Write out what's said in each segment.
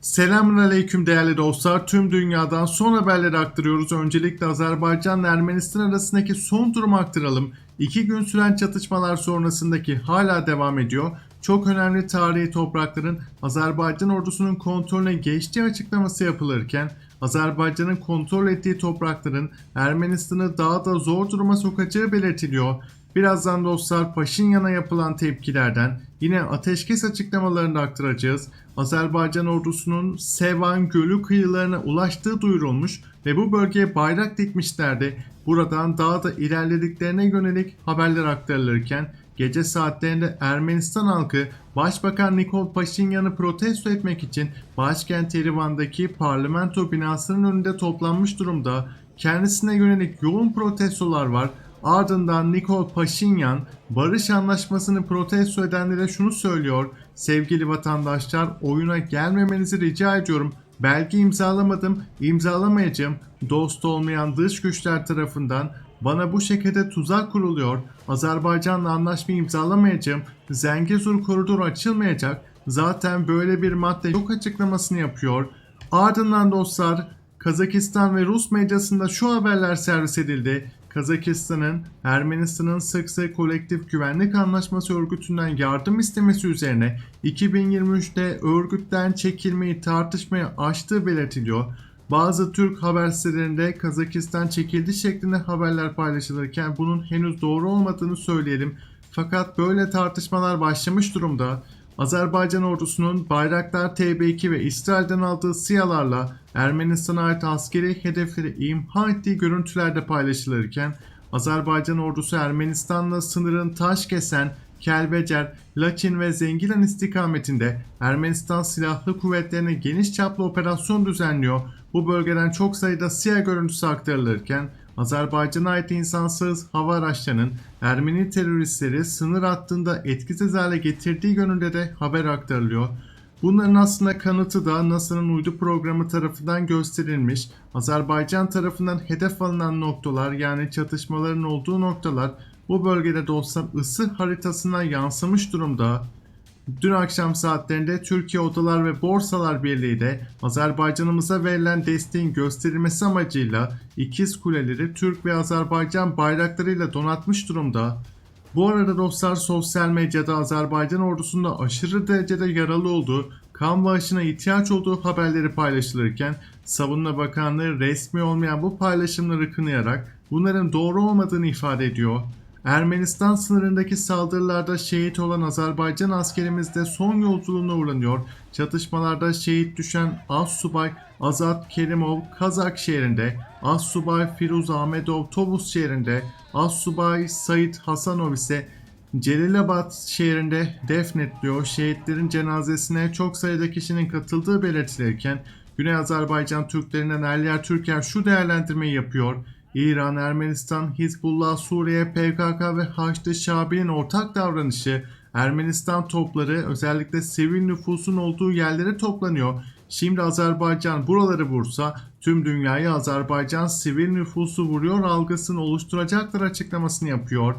Selamünaleyküm değerli dostlar. Tüm dünyadan son haberleri aktarıyoruz. Öncelikle Azerbaycan ile Ermenistan arasındaki son durumu aktaralım. İki gün süren çatışmalar sonrasındaki hala devam ediyor. Çok önemli tarihi toprakların Azerbaycan ordusunun kontrolüne geçtiği açıklaması yapılırken Azerbaycan'ın kontrol ettiği toprakların Ermenistan'ı daha da zor duruma sokacağı belirtiliyor. Birazdan dostlar Paşinyan'a yapılan tepkilerden yine ateşkes açıklamalarını da aktaracağız. Azerbaycan ordusunun Sevan Gölü kıyılarına ulaştığı duyurulmuş ve bu bölgeye bayrak dikmişlerdi. Buradan daha da ilerlediklerine yönelik haberler aktarılırken gece saatlerinde Ermenistan halkı Başbakan Nikol Paşinyan'ı protesto etmek için başkent Erivan'daki parlamento binasının önünde toplanmış durumda. Kendisine yönelik yoğun protestolar var. Ardından Nikol Paşinyan barış anlaşmasını protesto edenlere şunu söylüyor. Sevgili vatandaşlar oyuna gelmemenizi rica ediyorum. Belge imzalamadım, imzalamayacağım. Dost olmayan dış güçler tarafından bana bu şekilde tuzak kuruluyor. Azerbaycan'la anlaşma imzalamayacağım. Zengezur koridoru açılmayacak. Zaten böyle bir madde yok açıklamasını yapıyor. Ardından dostlar Kazakistan ve Rus medyasında şu haberler servis edildi. Kazakistan'ın Ermenistan'ın sık sık kolektif güvenlik anlaşması örgütünden yardım istemesi üzerine 2023'te örgütten çekilmeyi tartışmaya açtığı belirtiliyor. Bazı Türk haber sitelerinde Kazakistan çekildi şeklinde haberler paylaşılırken bunun henüz doğru olmadığını söyleyelim. Fakat böyle tartışmalar başlamış durumda. Azerbaycan ordusunun Bayraktar TB2 ve İsrail'den aldığı SİHA'larla Ermenistan'a ait askeri hedefleri imha ettiği görüntüler de paylaşılırken Azerbaycan ordusu Ermenistan'la sınırın taş kesen Kelbecer, Laçin ve Zengilan istikametinde Ermenistan Silahlı Kuvvetleri'ne geniş çaplı operasyon düzenliyor. Bu bölgeden çok sayıda SİHA görüntüsü aktarılırken Azerbaycan'a ait insansız hava araçlarının Ermeni teröristleri sınır hattında etkisiz hale getirdiği yönünde de haber aktarılıyor. Bunların aslında kanıtı da NASA'nın uydu programı tarafından gösterilmiş. Azerbaycan tarafından hedef alınan noktalar yani çatışmaların olduğu noktalar bu bölgede dostlar ısı haritasına yansımış durumda. Dün akşam saatlerinde Türkiye Odalar ve Borsalar Birliği de Azerbaycan'ımıza verilen desteğin gösterilmesi amacıyla ikiz kuleleri Türk ve Azerbaycan bayraklarıyla donatmış durumda. Bu arada dostlar sosyal medyada Azerbaycan ordusunda aşırı derecede yaralı olduğu, kan bağışına ihtiyaç olduğu haberleri paylaşılırken Savunma Bakanlığı resmi olmayan bu paylaşımları kınayarak bunların doğru olmadığını ifade ediyor. Ermenistan sınırındaki saldırılarda şehit olan Azerbaycan askerimiz de son yolculuğuna uğranıyor. Çatışmalarda şehit düşen Assubay Azat Kerimov Kazak şehrinde, Assubay Firuz Ahmedov Tovuz şehrinde, Assubay Sait Hasanov ise Celilabad şehrinde defnediliyor. Şehitlerin cenazesine çok sayıda kişinin katıldığı belirtilirken Güney Azerbaycan Türklerinden Erliyer Türker şu değerlendirmeyi yapıyor. İran, Ermenistan, Hizbullah, Suriye, PKK ve Haçlı Şabi'nin ortak davranışı Ermenistan topları özellikle sivil nüfusun olduğu yerlere toplanıyor. Şimdi Azerbaycan buraları vursa tüm dünyayı Azerbaycan sivil nüfusu vuruyor algısını oluşturacaklar açıklamasını yapıyor.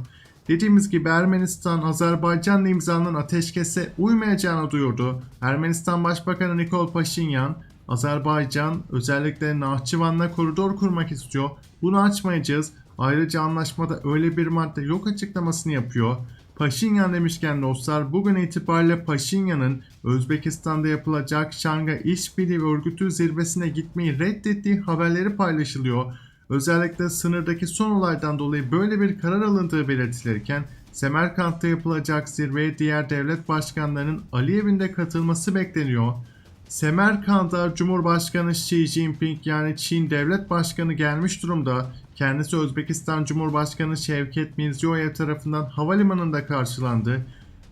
Dediğimiz gibi Ermenistan Azerbaycan'la imzalanan ateşkese uymayacağını duyurdu. Ermenistan Başbakanı Nikol Paşinyan Azerbaycan özellikle Nahçıvan'la koridor kurmak istiyor. Bunu açmayacağız. Ayrıca anlaşmada öyle bir madde yok açıklamasını yapıyor. Paşinyan demişken dostlar bugün itibariyle Paşinyan'ın Özbekistan'da yapılacak Şangay İşbirliği Örgütü zirvesine gitmeyi reddettiği haberleri paylaşılıyor. Özellikle sınırdaki son olaydan dolayı böyle bir karar alındığı belirtilirken Semerkant'ta yapılacak zirveye diğer devlet başkanlarının Aliyev'in de katılması bekleniyor. Semerkant'a Cumhurbaşkanı Xi Jinping yani Çin Devlet Başkanı gelmiş durumda. Kendisi Özbekistan Cumhurbaşkanı Şevket Mirziyoyev tarafından havalimanında karşılandı.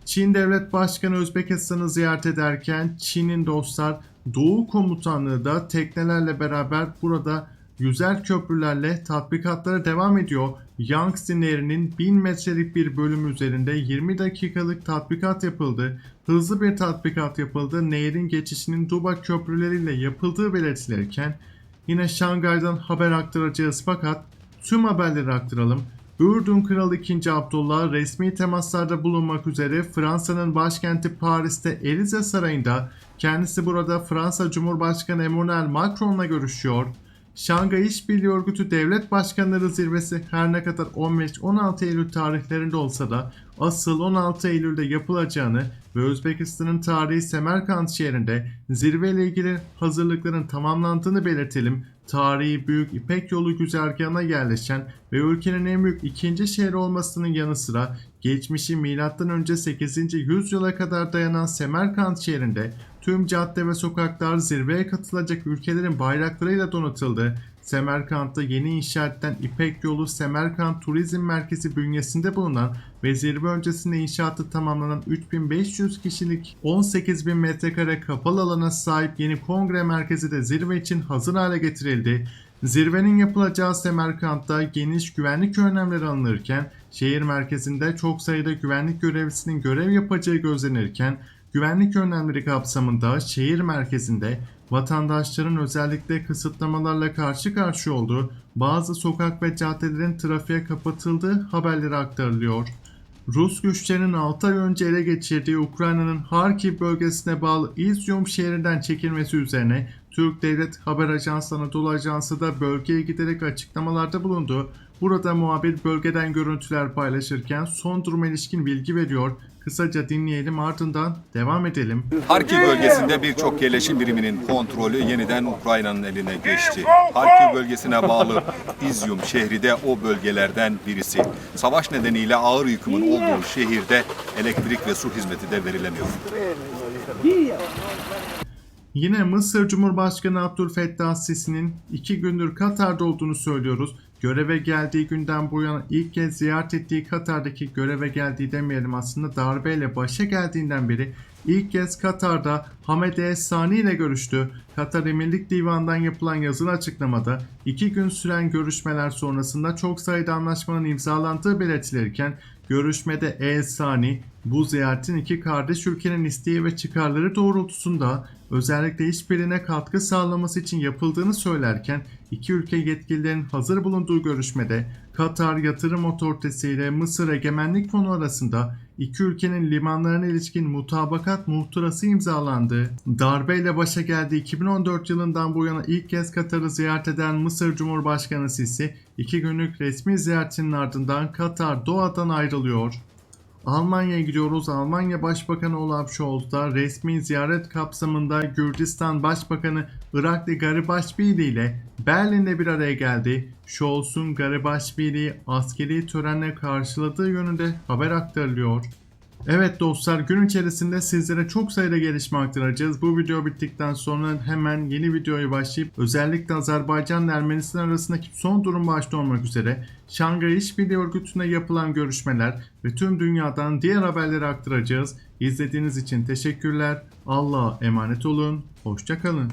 Çin Devlet Başkanı Özbekistan'ı ziyaret ederken Çin'in dostlar Doğu Komutanlığı da teknelerle beraber burada yüzer köprülerle tatbikatlara devam ediyor. Yangtze Nehri'nin 1000 metrelik bir bölüm üzerinde 20 dakikalık tatbikat yapıldı. Hızlı bir tatbikat yapıldı. Nehrin geçişinin Duba köprüleriyle yapıldığı belirtilirken yine Şangay'dan haber aktaracağız fakat tüm haberleri aktaralım. Ürdün Kralı 2. Abdullah resmi temaslarda bulunmak üzere Fransa'nın başkenti Paris'te Elize Sarayı'nda kendisi burada Fransa Cumhurbaşkanı Emmanuel Macron'la görüşüyor. Şangay İşbirliği Örgütü Devlet Başkanları Zirvesi her ne kadar 15-16 Eylül tarihlerinde olsa da asıl 16 Eylül'de yapılacağını ve Özbekistan'ın tarihi Semerkant şehrinde zirve ile ilgili hazırlıkların tamamlandığını belirtelim. Tarihi Büyük İpek Yolu güzergahına yerleşen ve ülkenin en büyük ikinci şehri olmasının yanı sıra geçmişi M.Ö. 8. yüzyıla kadar dayanan Semerkant şehrinde tüm cadde ve sokaklar zirveye katılacak ülkelerin bayraklarıyla donatıldı. Semerkant'ta yeni inşa edilen İpek Yolu Semerkant Turizm Merkezi bünyesinde bulunan ve zirve öncesinde inşaatı tamamlanan 3500 kişilik 18.000 metrekare kapalı alana sahip yeni kongre merkezi de zirve için hazır hale getirildi. Zirvenin yapılacağı Semerkant'ta geniş güvenlik önlemleri alınırken şehir merkezinde çok sayıda güvenlik görevlisinin görev yapacağı gözlenirken güvenlik önlemleri kapsamında şehir merkezinde vatandaşların özellikle kısıtlamalarla karşı karşıya olduğu bazı sokak ve caddelerin trafiğe kapatıldığı haberleri aktarılıyor. Rus güçlerinin 6 ay önce ele geçirdiği Ukrayna'nın Harkiv bölgesine bağlı İzyum şehrinden çekilmesi üzerine Türk Devlet Haber Ajansı Anadolu Ajansı da bölgeye giderek açıklamalarda bulundu. Burada muhabir bölgeden görüntüler paylaşırken son duruma ilişkin bilgi veriyor. Kısaca dinleyelim ardından devam edelim. Harkiv bölgesinde birçok yerleşim biriminin kontrolü yeniden Ukrayna'nın eline geçti. Harkiv bölgesine bağlı İzyum şehri de o bölgelerden birisi. Savaş nedeniyle ağır yıkımın olduğu şehirde elektrik ve su hizmeti de verilemiyor. Yine Mısır Cumhurbaşkanı Abdülfettah Sisi'nin iki gündür Katar'da olduğunu söylüyoruz. Göreve geldiği günden bu yana ilk kez ziyaret ettiği Katar'daki göreve geldiği demeyelim aslında darbeyle başa geldiğinden beri ilk kez Katar'da Hamed El Sani ile görüştü. Katar Emirlik Divanı'ndan yapılan yazılı açıklamada iki gün süren görüşmeler sonrasında çok sayıda anlaşmanın imzalandığı belirtilirken görüşmede El Sani bu ziyaretin iki kardeş ülkenin isteği ve çıkarları doğrultusunda özellikle işbirliğine katkı sağlaması için yapıldığını söylerken iki ülke yetkililerin hazır bulunduğu görüşmede Katar Yatırım Otoritesi ile Mısır Egemenlik Fonu arasında iki ülkenin limanlarına ilişkin mutabakat muhtırası imzalandı. Darbeyle başa geldiği 2014 yılından bu yana ilk kez Katar'ı ziyaret eden Mısır Cumhurbaşkanı Sisi, iki günlük resmi ziyaretinin ardından Katar Doha'dan ayrılıyor. Almanya'ya gidiyoruz. Almanya Başbakanı Olaf Scholz da resmi ziyaret kapsamında Gürcistan Başbakanı Irakli Garibaşvili ile Berlin'de bir araya geldi. Scholz'un Garibaşvili'yi askeri törenle karşıladığı yönünde haber aktarılıyor. Evet dostlar gün içerisinde sizlere çok sayıda gelişme aktaracağız. Bu video bittikten sonra hemen yeni videoya başlayıp özellikle Azerbaycan ile Ermenistan arasındaki son durum başta olmak üzere Şangay İşbirliği Örgütü'nde yapılan görüşmeler ve tüm dünyadan diğer haberleri aktaracağız. İzlediğiniz için teşekkürler. Allah'a emanet olun. Hoşçakalın.